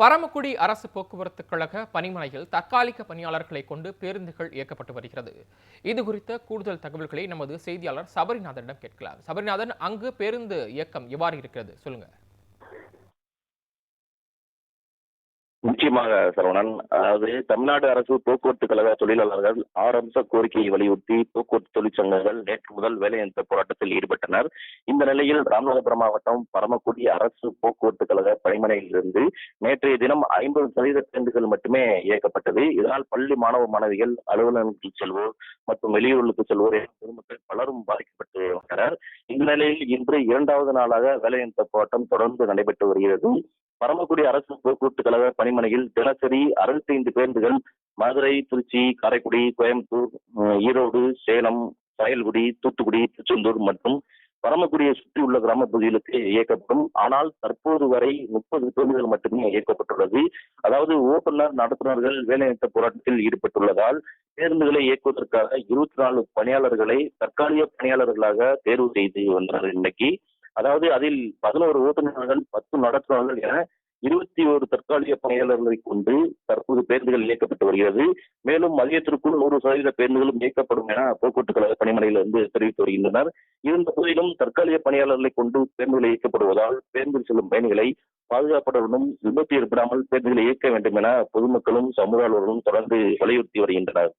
பரமக்குடி அரசு போக்குவரத்து கழக பணிமனையில் தற்காலிக பணியாளர்களை கொண்டு பேருந்துகள் இயக்கப்பட்டு வருகிறது. இது குறித்த கூடுதல் தகவல்களை நமது செய்தியாளர் சபரிநாதனிடம் கேட்கலாம். சபரிநாதன் அங்கு பேருந்து இயக்கம் எவ்வாறு இருக்கிறது? சொல்லுங்க. நிச்சயமாக சரவணன் அதாவது தமிழ்நாடு அரசு போக்குவரத்து கழக தொழிலாளர்கள் ஆறு அம்ச கோரிக்கையை வலியுறுத்தி போக்குவரத்து தொழிற்சங்கங்கள் நேற்று முதல் வேலைநிறுத்த போராட்டத்தில் ஈடுபட்டனர். இந்த நிலையில் ராமநாதபுரம் மாவட்டம் பரமக்குடி அரசு போக்குவரத்து கழக பணிமனையிலிருந்து நேற்றைய தினம் ஐம்பது சதவீத பேருந்துகள் மட்டுமே இயக்கப்பட்டது. இதனால் பள்ளி மாணவ மாணவிகள் அலுவலகங்களுக்கு செல்வோர் மற்றும் வெளியூர்களுக்கு செல்வோர் பொதுமக்கள் பலரும் பாதிக்கப்பட்டு வந்தனர் இந்த நிலையில் இன்று இரண்டாவது நாளாக வேலைநிறுத்த போராட்டம் தொடர்ந்து நடைபெற்று வருகிறது. பரமக்குடி அரசு போக்குவரத்து கழக பணிமனையில் தினசரி அறுபத்தைந்து பேருந்துகள் மதுரை திருச்சி காரைக்குடி கோயம்புத்தூர் ஈரோடு சேலம் வயல்குடி தூத்துக்குடி திருச்செந்தூர் மற்றும் பரமக்குடியை சுற்றியுள்ள கிராம பகுதிகளுக்கு இயக்கப்படும். ஆனால் தற்போது வரை முப்பது பேருந்துகள் மட்டுமே இயக்கப்பட்டுள்ளது. அதாவது ஓட்டுநர் நடத்துனர்கள் வேலைநிறுத்த போராட்டத்தில் ஈடுபட்டுள்ளதால் பேருந்துகளை இயக்குவதற்காக இருபத்தி நாலு பணியாளர்களை தற்காலிக பணியாளர்களாக தேர்வு செய்து வந்தனர் இன்னைக்கு அதாவது அதில் பதினோரு ஓட்டுநர்கள் பத்து நடத்துனர்கள் என இருபத்தி ஒரு தற்காலிக பணியாளர்களை கொண்டு தற்போது பேருந்துகள் இயக்கப்பட்டு வருகிறது. மேலும் மதியத்திற்குள் நூறு சதவீத பேருந்துகளும் இயக்கப்படும் என போக்குவரத்து கழக பணிமனையில் இருந்து தெரிவித்து வருகின்றனர். இருந்த போதிலும் தற்காலிக பணியாளர்களை கொண்டு பேருந்துகள் இயக்கப்படுவதால் பேருந்தில் செல்லும் பயணிகளை பாதுகாப்புடனும் விபத்து ஏற்படாமல் பேருந்துகளை இயக்க வேண்டும் என பொதுமக்களும் சமூக தொடர்ந்து வலியுறுத்தி வருகின்றனர்.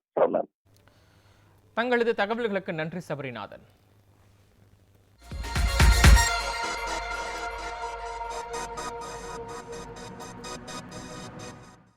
தங்களது தகவல்களுக்கு நன்றி சபரிநாதன்.